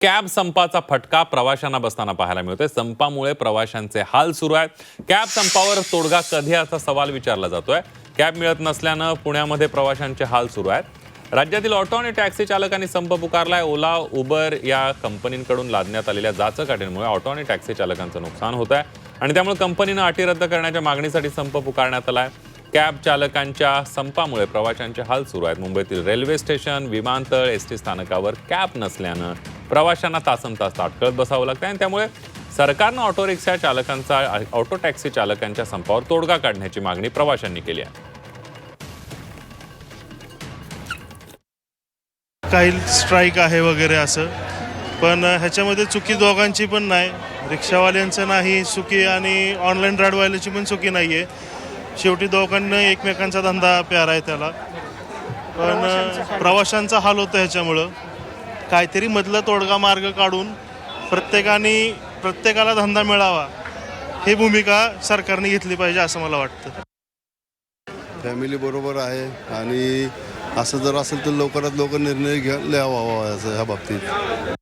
Cab संपाचा फटका प्रवाशांना बसताना पाहायला मिळतोय. संपामुळे प्रवाशांचे हाल सुरू आहेत. कॅब संपावर तोडगा कधी असा सवाल विचारला जातोय. कॅब मिळत नसल्यानं पुण्यामध्ये प्रवाशांचे हाल सुरू आहेत. राज्यातील ऑटो आणि टॅक्सी चालकांनी संप पुकारलाय. ओला उबर या कंपनींकडून लादण्यात आलेल्या जाचकाठींमुळे ऑटो आणि टॅक्सी चालकांचं नुकसान होत आहे आणि त्यामुळे कंपनीनं अटी रद्द करण्याच्या मागणीसाठी संप पुकारण्यात आलाय. कॅब चालकांच्या संपामुळे प्रवाशांचे हाल सुरू आहेत. मुंबईतील रेल्वे स्टेशन विमानतळ एस टी स्थानकावर कॅब नसल्यानं प्रवाशांना तासन तास ताटकळत बसावं लागतं आणि त्यामुळे सरकारनं ऑटो रिक्षा चालकांचा ऑटो टॅक्सी चालकांच्या संपावर तोडगा काढण्याची मागणी प्रवाशांनी केली आहे. काही स्ट्राईक आहे वगैरे असं. पण ह्याच्यामध्ये चुकी दोघांची पण नाही. रिक्षावाल्यांचं नाही चुकी आणि ऑनलाईन राईडवाल्याची पण चुकी नाही आहे शेवटी दोघांना एकमेकांचा धंदा प्यारा आहे त्याला. पण प्रवाशांचा हाल होतो ह्याच्यामुळं. काहीतरी मधला तोडगा मार्ग काढून प्रत्येकाने प्रत्येकाला धंदा मिळावा ही भूमिका सरकारने घेतली पाहिजे असं मला वाटतं. फॅमिली बरोबर आहे आणि असं जर असेल तर लवकरात लवकर निर्णय घ्या लिहावा हो असं ह्या बाबतीत.